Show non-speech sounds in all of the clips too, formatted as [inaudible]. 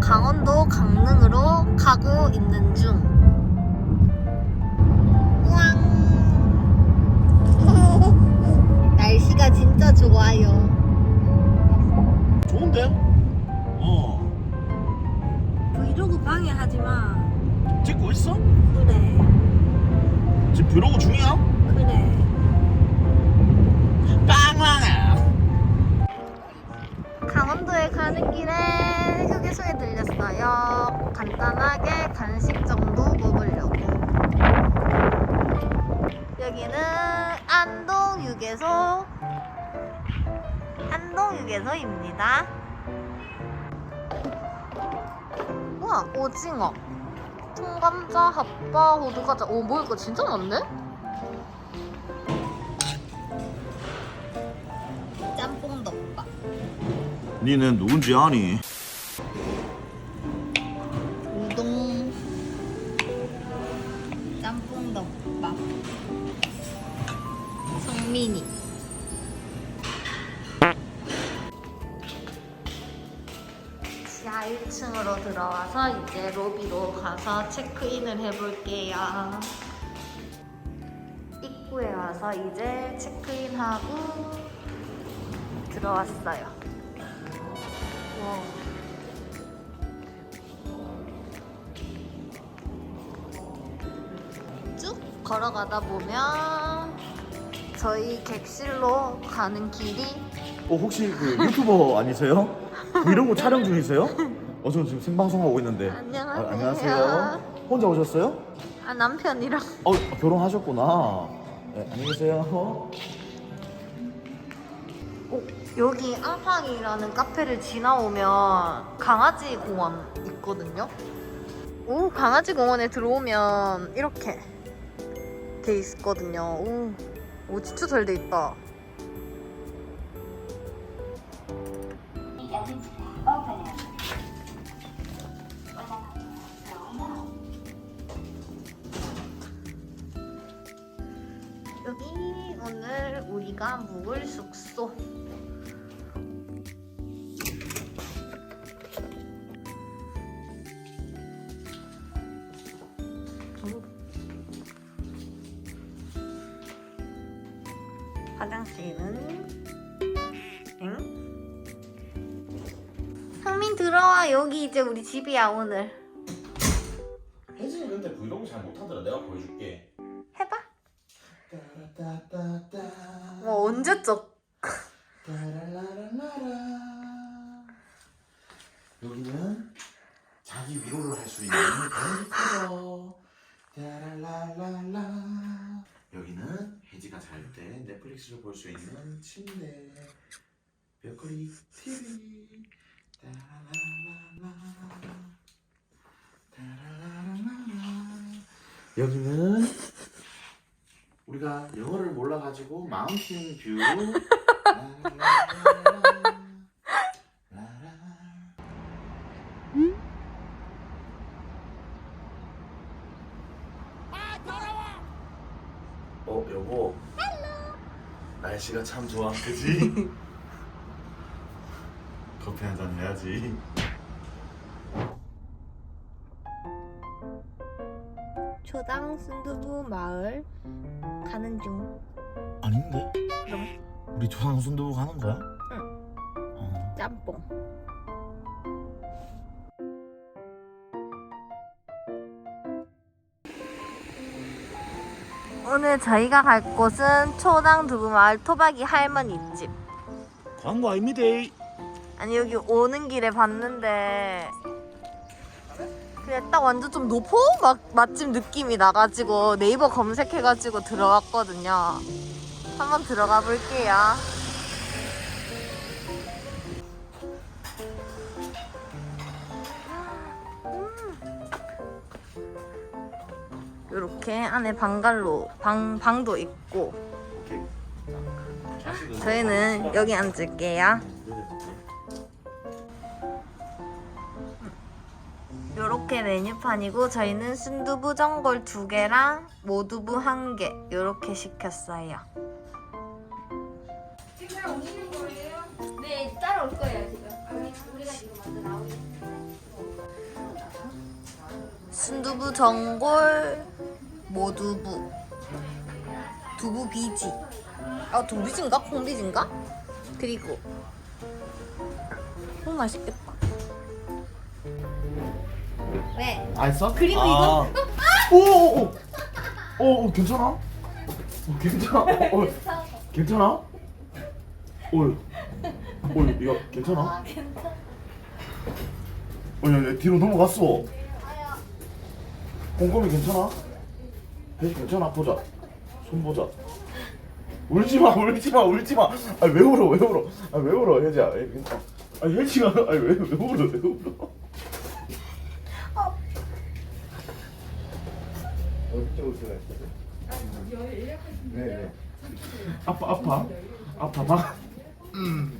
강원도 강릉으로 가고 있는 중. 우왕. [laughs] 날씨가 진짜 좋아요. 좋은데? 어. 브이로그 방해하지 마. 찍고 있어? 그래, 지금 브이로그 중이야? 그래. 빵빵해. 강원도에 가는 길에 휴게소에 들렸어요. 간단하게 간식 정도 먹으려고. 여기는 안동 휴게소. 안동 휴게소입니다. 우와, 오징어. 통감자, 핫바, 호두과자. 오, 먹을 거 진짜 많네? 니는 누군지 아니? 우동 짬뽕 덮밥 성민이 지하 1층으로 들어와서 이제 로비로 가서 체크인을 해볼게요 입구에 와서 이제 체크인하고 들어왔어요 와. 쭉 걸어가다 보면 저희 객실로 가는 길이 어 혹시 그 유튜버 [laughs] 아니세요? 브이로그 촬영 중이세요? 어 저는 지금 생방송 하고 있는데. 안녕하세요. 아, 안녕하세요. 혼자 오셨어요? 아 남편이랑 어 결혼하셨구나. 네, 안녕히 계세요. 어, 여기 앙팡이라는 카페를 지나오면 강아지 공원 있거든요. 오 강아지 공원에 들어오면 이렇게 돼 있거든요. 오, 오 진짜 잘 돼 있다. 여기 오늘 우리가 묵을 숙소. 이제 우리 집이야 오늘 혜진이 근데 브이로그 잘 못하더라. 내가 보여줄게. 해봐. 와 언제적 따라라라라라. 여기는 자기 위로를 할 수 있는 컴퓨터. 따라라라라. 여기는 혜지가 잘 때 넷플릭스를 볼 수 있는 침대. 벽걸이 TV. 따라라라라. 따라라라라. 여기는 우리가 영어를 몰라가지고 마운틴 뷰. 어 여보. 날씨가 참 좋아, 그지? [laughs] 커피 한 잔 해야지. 순두부 마을 가는 중 아닌데? 그럼? 우리 조상 순두부 가는 거야? 응. 어. 짬뽕 오늘 저희가 갈 곳은 초당 두부 마을 토박이 할머니 집 광고 아닙니다. 아니 여기 오는 길에 봤는데 딱 완전 좀 노포 막 맛집 느낌이 나가지고 네이버 검색해가지고 들어갔거든요. 한번 들어가 볼게요. 이렇게 안에 방갈로 방 방도 있고 저희는 여기 앉을게요. 요렇게 메뉴판이고 저희는 순두부 전골 두 개랑 모두부 한 개 요렇게 시켰어요. 지금 오시는 거예요? 네, 따라올 거예요, 지금. 우리가 지금 먼저 나오는 순두부 전골 모두부 두부 비지 아 두부 비지인가? 콩 비지인가? 그리고 콩 맛있겠다 왜? 아 했어? 그리고 아. 오오오 오, 오, 괜찮아? 어, 괜찮아? 어, 어, 괜찮아? 어, 어, 이거 괜찮아? 괜찮아 어, 야, 야, 뒤로 넘어갔어. 꼼꼼히 괜찮아? 혜지 괜찮아? 보자. 손 보자. 울지 마, 울지 마, 울지 마. 아, 왜 울어, 왜 울어? 아, 왜 울어, 혜지야? 아, 혜지가, 아, 왜, 왜 울어, 왜 울어? 어디 쪽으로 들어갔어요? 네, 네. 아파, 아파. 아파, 봐. 음.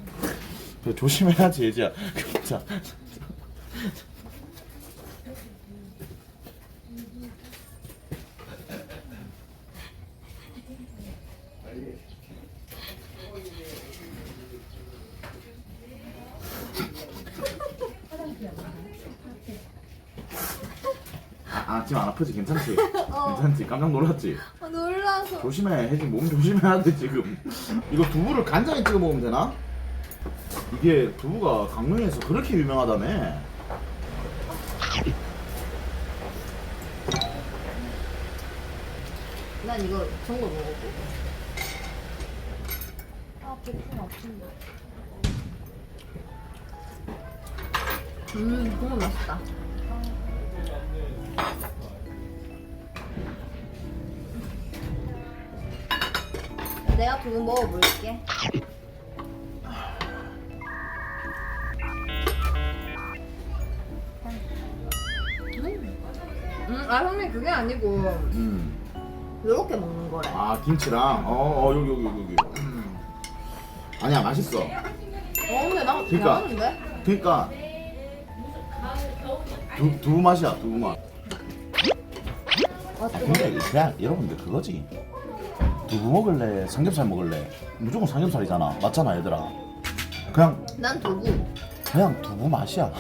저 조심해야지, 혜지야. [laughs] 자. 아, 지금 안 아프지? 괜찮지? [laughs] 괜찮지? 깜짝 놀랐지? 아, 놀라서 조심해. 혜진 몸 조심해야 돼, 지금. 이거 두부를 간장에 찍어 먹으면 되나? 이게 두부가 강릉에서 그렇게 유명하다며. 난 이거 전골 먹어보고 아 배품 아픈데 음 정말 맛있다 내가 두부 먹어볼게 음, 아 형님 그게 아니고 음. 이렇게 먹는 거래. 아, 김치랑? 어, 어, 여기, 여기, 여기. 여기. 음. 아니야, 맛있어. 어 근데 나 그러니까. 괜찮은데? 그니까. 두, 두부 맛이야, 두부 맛. 아. 근데 그냥 여러분들 그거지. 두부 먹을래? 삼겹살 먹을래? 무조건 삼겹살이잖아. 맞잖아, 얘들아. 그냥 난 두부. 그냥 두부 맛이야.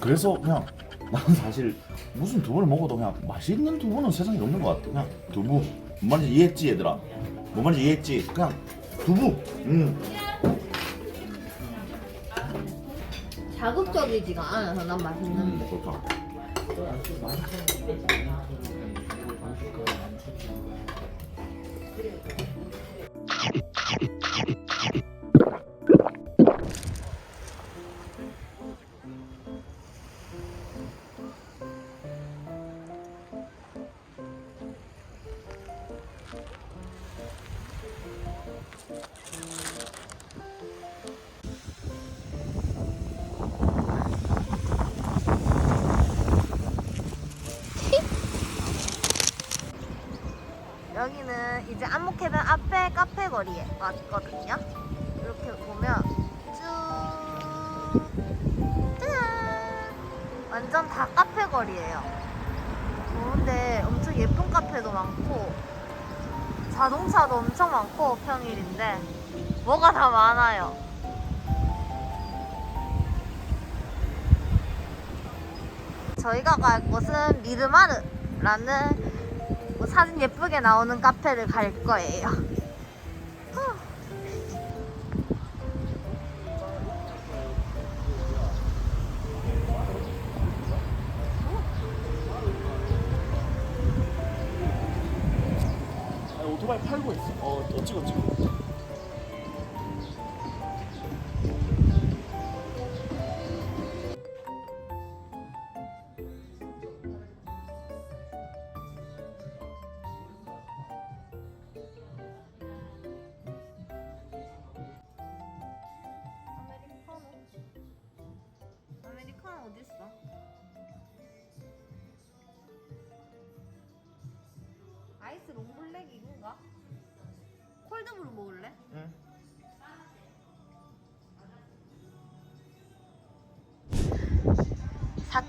그래서 그냥 나는 사실 무슨 두부를 먹어도 그냥 맛있는 두부는 세상에 없는 것 같아. 그냥 두부. 뭔 말인지 이해했지, 얘들아? 뭔 말인지 이해했지? 그냥 두부. 음. 자극적이지가 않아서 난 음, 맛있는데. 좋다. 여기 는 이제 카페 거리에 왔거든요. 이렇게 보면 쭉 짜잔 완전 다 카페 거리예요. 좋은데 엄청 예쁜 카페도 많고 자동차도 엄청 많고 평일인데 뭐가 다 많아요. 저희가 갈 곳은 미르마르라는 뭐 사진 예쁘게 나오는 카페를 갈 거예요.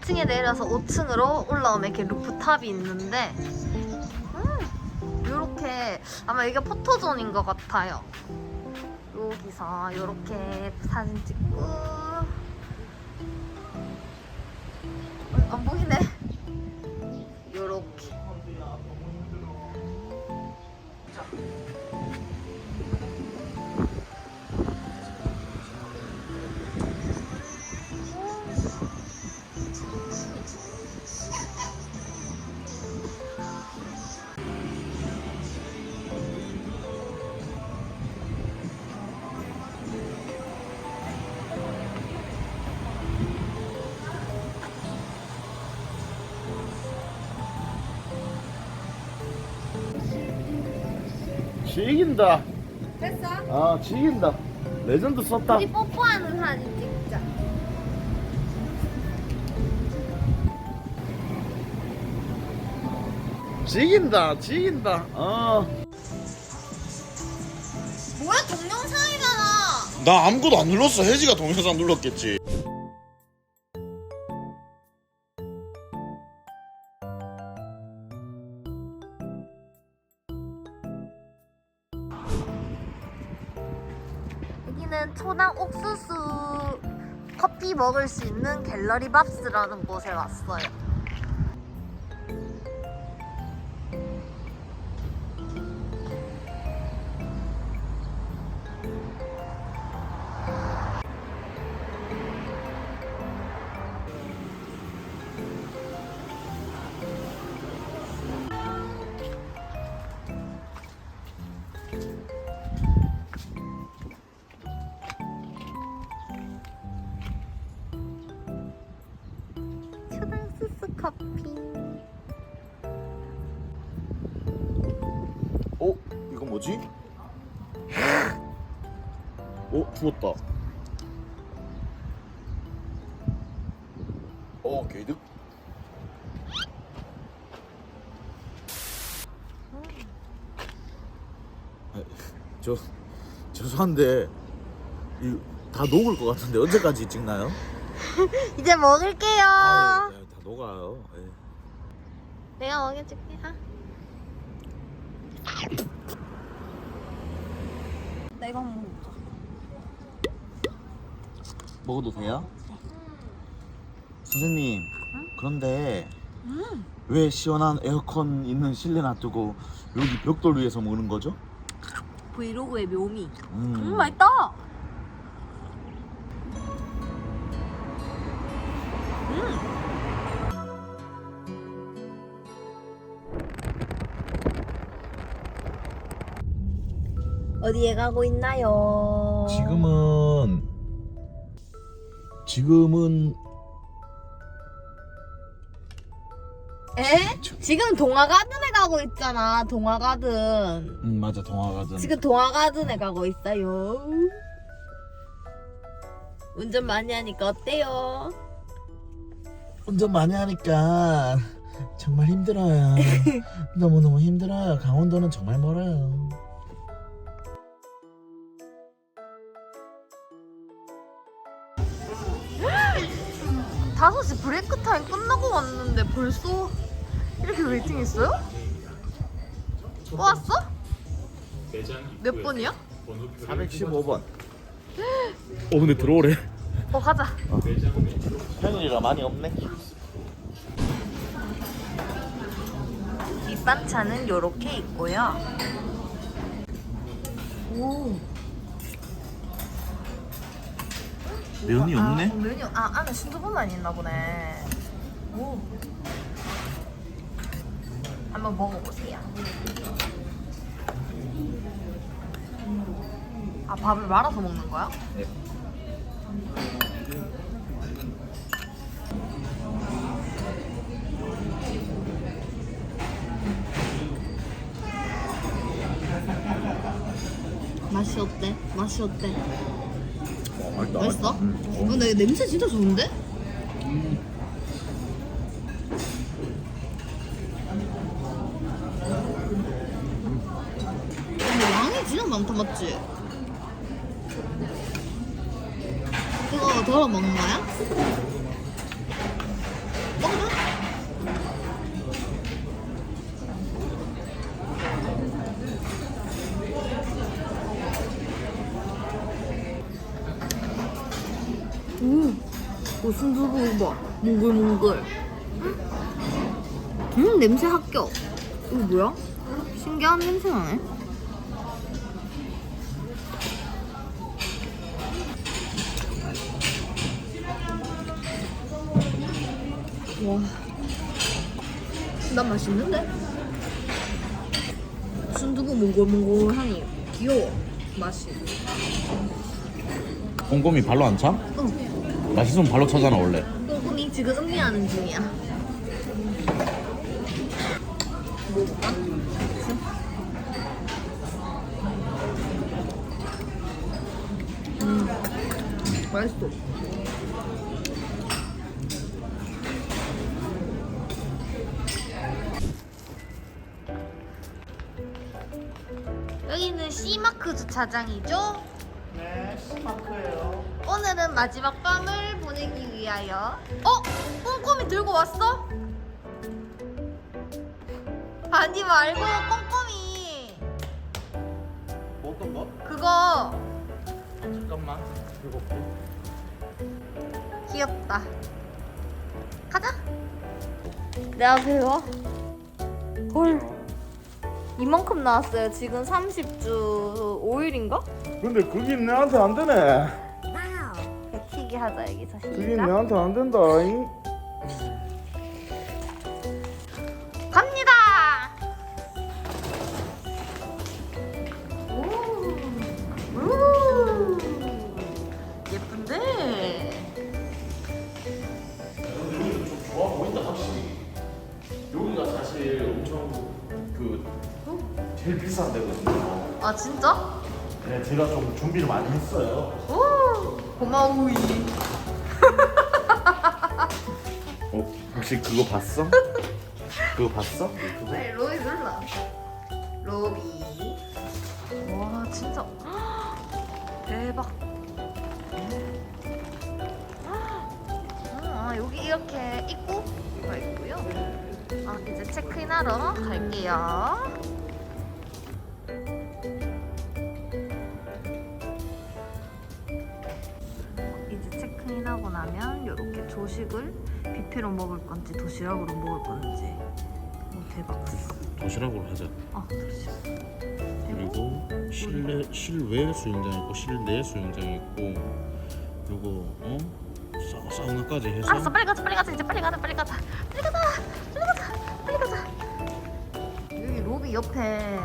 1층에 내려서 5층으로 올라오면 이렇게 루프탑이 있는데 음, 이렇게 아마 여기가 포토존인 것 같아요. 여기서 이렇게 사진 찍고 음, 안 보이네. 지긴다. 됐어? 아 지긴다. 레전드 썼다. 우리 뽀뽀하는 사진 찍자. 지긴다. 지긴다. 어. 뭐야 동영상이잖아. 나 아무것도 안 눌렀어. 혜지가 동영상 눌렀겠지. 먹을 수 있는 갤러리 밥스라는 곳에 왔어요. 죽었다. 어, 개이득? 저 죄송한데 이 다 녹을 것 같은데 언제까지 찍나요? [laughs] 이제 먹을게요. 아, 네, 다 녹아요. 예. 내가 먹여줄게. 하. 나 이거 한번 먹자. 먹어도 돼요? 선생님 그런데 왜 시원한 에어컨 있는 실내 놔두고 여기 벽돌 위에서 먹는 거죠? 브이로그의 묘미. 음. 음 맛있다. 어디에 가고 있나요? 지금은 지금은 에? 지금 동화가든에 가고 있잖아. 동화가든. 음 맞아 동화가든 지금 동화가든에 가고 있어요. 운전 많이 하니까 어때요? 운전 많이 하니까 정말 힘들어요 [laughs] 너무너무 힘들어요 강원도는 정말 멀어요 5시 브레이크 타임 끝나고 왔는데 벌써 이렇게 웨이팅 했어요? 또 왔어? 몇 번이야? 415번 어 근데 들어오래 어 가자 평일이라 많이 없네 밑반찬은 요렇게 있고요 오 면이 아, 어, 메뉴 아 안에 순두부만 있나 보네 오 한번 먹어보세요 아 밥을 말아서 먹는 거야? 네. 맛이 어때? 맛이 어때? 어, 맛있다 맛있어? 음. 어, 근데 냄새 진짜 좋은데? 근데 양이 진짜 많다 맞지? 이거 덜어 먹는 거야? 먹어봐 오, 오 순두부 봐 몽글몽글 음 냄새 합격. 이거 뭐야? 신기한 냄새 나네. 와. 난 맛있는데? 순두부 몽골몽골하니 귀여워 맛이. 꼼꼼히 발로 안 차? 응. 맛있으면 발로 차잖아 원래. 꼼꼼히 지금 음미하는 중이야. 음, 맛있어. 여기는 C마크 주차장이죠? 네, 스마크예요. 오늘은 마지막 밤을 보내기 위하여 어? 꼼꼼히 들고 왔어? 아니 말고 꼼꼼히 어떤 거? 그거 잠깐만. 읽어볼게. 귀엽다 가자 내가 배워 헐 이만큼 나왔어요 지금 30주 5일인가? 근데 그게 내한테 안 되네. 백히기 하자 여기서 그게 시작 내한테 안 된다. 잉? 갑니다. 오, 오, 예쁜데. 여기 좀 좋아 보인다 확실히. 여기가 사실 엄청 그 제일 비싼 데거든요. 아 진짜? 네, 제가 좀 준비를 많이 했어요. 오, 고마우이. 어, 혹시 그거 봤어? 그거 봤어? 유튜브? 네, 로비 눌러. 로비. 와 진짜 대박. 아 여기 이렇게 입구 가 있고요. 아 이제 체크인하러 갈게요. 나면 이렇게 조식을 뷔페로 먹을 건지 도시락으로 먹을 건지. 오 대박. 도시락으로 하자. 아 도시락. 그리고 실내 실외 수영장 있고 실내 수영장 있고 그리고 어 사, 사우나까지 해서 알았어 빨리 가자 빨리 가자 이제 빨리 가자 빨리 가자 빨리 가자 빨리 가자 빨리 가자 여기 로비 옆에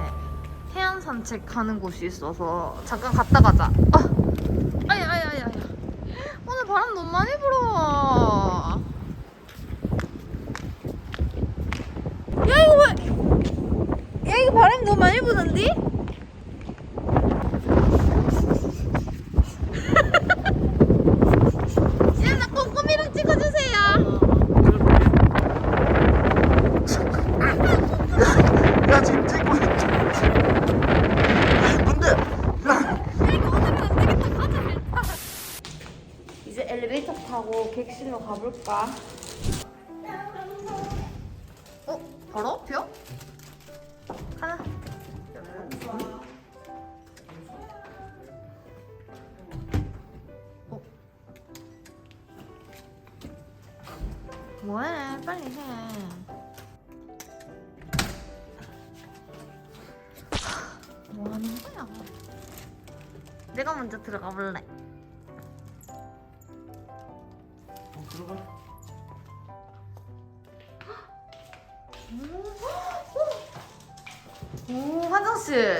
해안 산책하는 곳이 있어서 잠깐 갔다 가자 아 먼저 들어가 볼래. 오 화장실.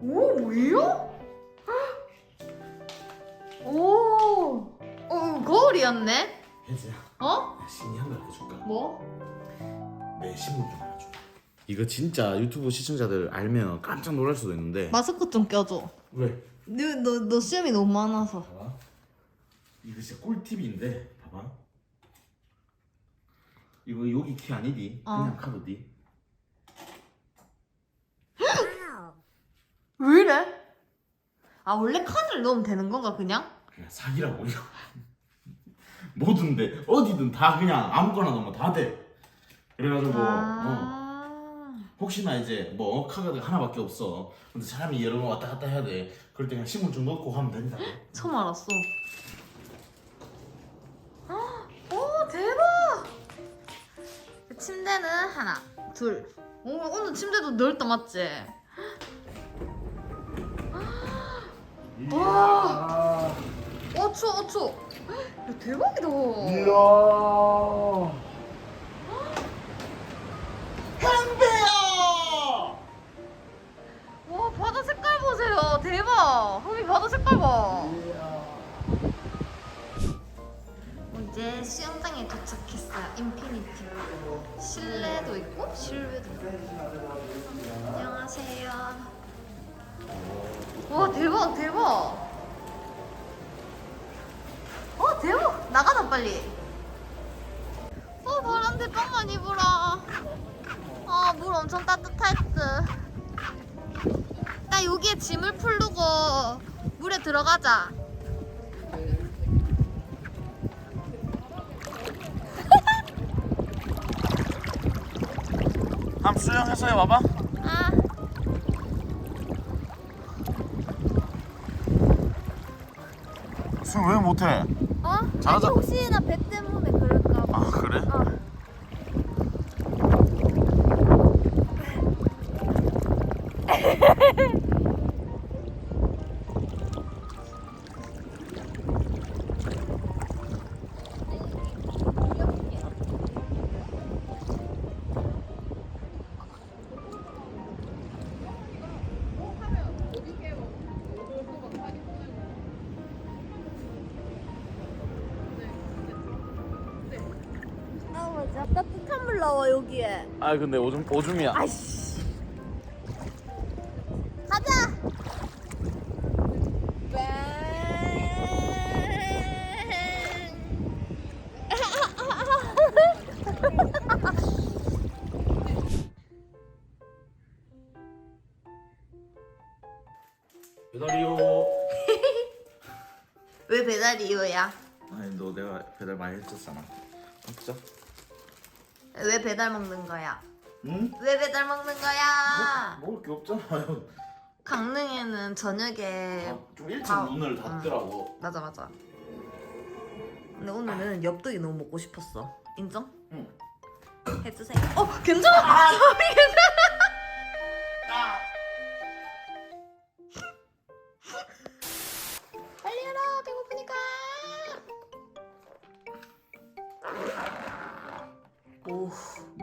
오? 오. 어 거울이었네. 혜지야, 어? 신이 한번 해줄까? 뭐? 내 신문 좀. 이거 진짜 유튜브 시청자들 알면 깜짝 놀랄 수도 있는데. 마스크 좀 껴줘. 왜? 너 너 너 시험이 너무 많아서. 봐봐. 이거 진짜 꿀팁인데 봐봐. 이거 여기 키 아니디? 어. 그냥 카드디? [gasps] 왜 이래? 아 원래 카드를 넣으면 되는 건가 그냥? 그냥 사기라고 이거. [laughs] 뭐든데 어디든 다 그냥 아무거나 넣으면 다 돼. 그래가지고 어. 혹시나 이제 뭐 카드가 하나밖에 없어. 근데 사람이 여러 번 왔다 갔다 해야 돼. 그럴 때 그냥 신분 좀 넣고 하면 된다. 처음 알았어. 아, 오 대박! 침대는 하나, 둘. 오, 오늘 침대도 넓다 맞지? 와. 어 추워 어 추워. 야 대박이다. 이야. 한배 보세요. 대박. 흠이 바다 색깔 봐. 이제 수영장에 도착했어요. 인피니티. 실내도 있고 실외도 있고. 안녕하세요. 와 대박 대박. 어 대박 나가자 빨리. 어 바람 대 빵만 입으라. 아물 엄청 따뜻했어. 나 여기에 짐을 풀르고 물에 들어가자. 한번 수영해서 해봐봐 아. 수영 왜 못해? 어? 잘하자. 혹시나 배 때문에 그럴까 봐. 아 그래? 어. [laughs] 나와 여기에. 아 근데 오줌 오줌이야 아이씨. 가자. [laughs] 배달이요 왜 배달이요야? 아니 너 내가 배달 많이 했었잖아 진짜? 왜 배달 먹는 거야? 응? 왜 배달 먹는 거야? 먹을 게 없잖아요 강릉에는 저녁에 아, 좀 일찍 다- 문을 닫더라고 맞아 맞아. 근데 오늘은 엽떡이 너무 먹고 싶었어. 인정? 응. 해주세요. 어 괜찮아. [laughs] 소리 괜찮아.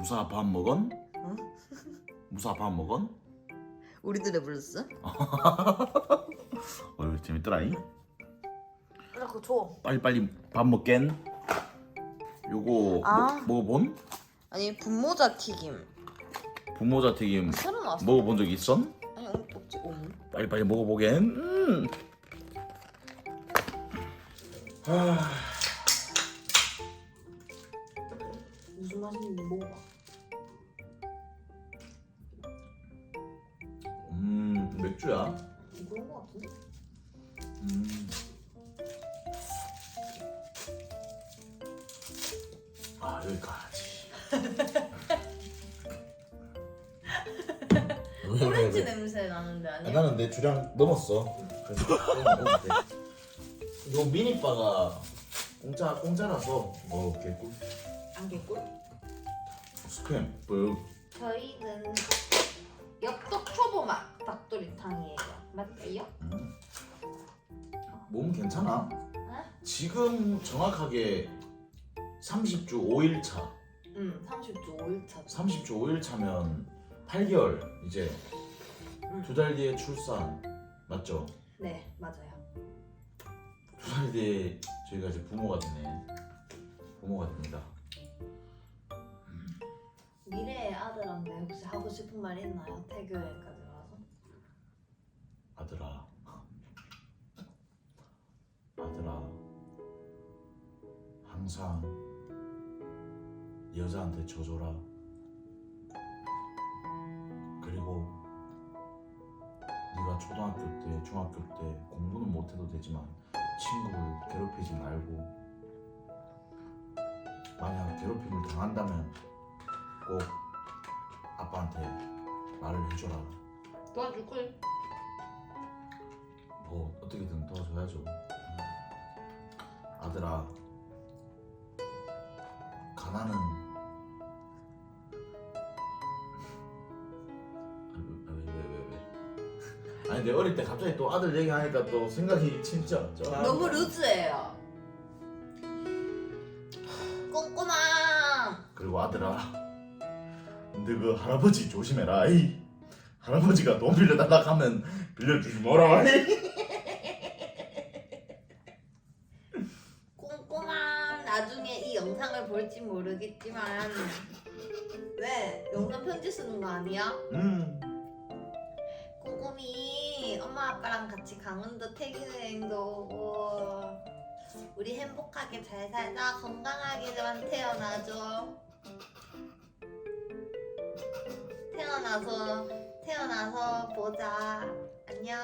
무사 밥 먹은? 응? 무사 밥 먹은? 우리들의 블루스? [laughs] 어이 재밌더라잉 나 그거 줘. 빨리빨리 밥 먹겐 요거 아. 뭐, 먹어본? 아니 분모자 튀김. 분모자 튀김 새로 나왔어. 먹어본 적 있어? 아니 오늘 없지 오늘. 빨리빨리 먹어보겐 음. 무 넘었어 그래서 돼. 요 미니바가 공짜 공짜라서 먹을게 꿀 안 개꿀? 스팸 저희는 엽떡 초보 맛 닭도리탕이에요. 맞지요? 음. 몸 괜찮아? 네? 지금 정확하게 30주 5일 차 응, 30주 5일차. 30주 5일 차면 8개월 이제 음. 두 달 뒤에 출산 맞죠? 네, 맞아요. 두달 뒤에 저희가 이제 부모가 되네 부모가 됩니다 미래의 아들한테 혹시 하고 싶은 말 있나요? 태교회까지 와서? 아들아 아들아 항상 여자한테 져줘라 그리고 초등학교 때 중학교 때 공부는 못해도 되지만 친구를 괴롭히지 말고 만약 괴롭힘을 당한다면 꼭 아빠한테 말을 해줘라 도와줄 걸? 뭐 어떻게든 도와줘야죠. 아들아, 가난은 아니 내 어릴 때 갑자기 또 아들 얘기하니까 또 생각이 진짜 쩌- 너무 루즈해요. 꼼꼼함. 그리고 아들아 근데 그 할아버지 조심해라 이 할아버지가 돈 빌려달라 하면 빌려주지 마라 이. [laughs] 꼼꼼함. 나중에 이 영상을 볼지 모르겠지만 왜 영상 편지 쓰는 거 아니야? 음 꼼꼼히 아빠랑 같이 강원도 태기 여행도 오고 우리 행복하게 잘 살다 건강하게만 태어나줘. 태어나서 태어나서 보자. 안녕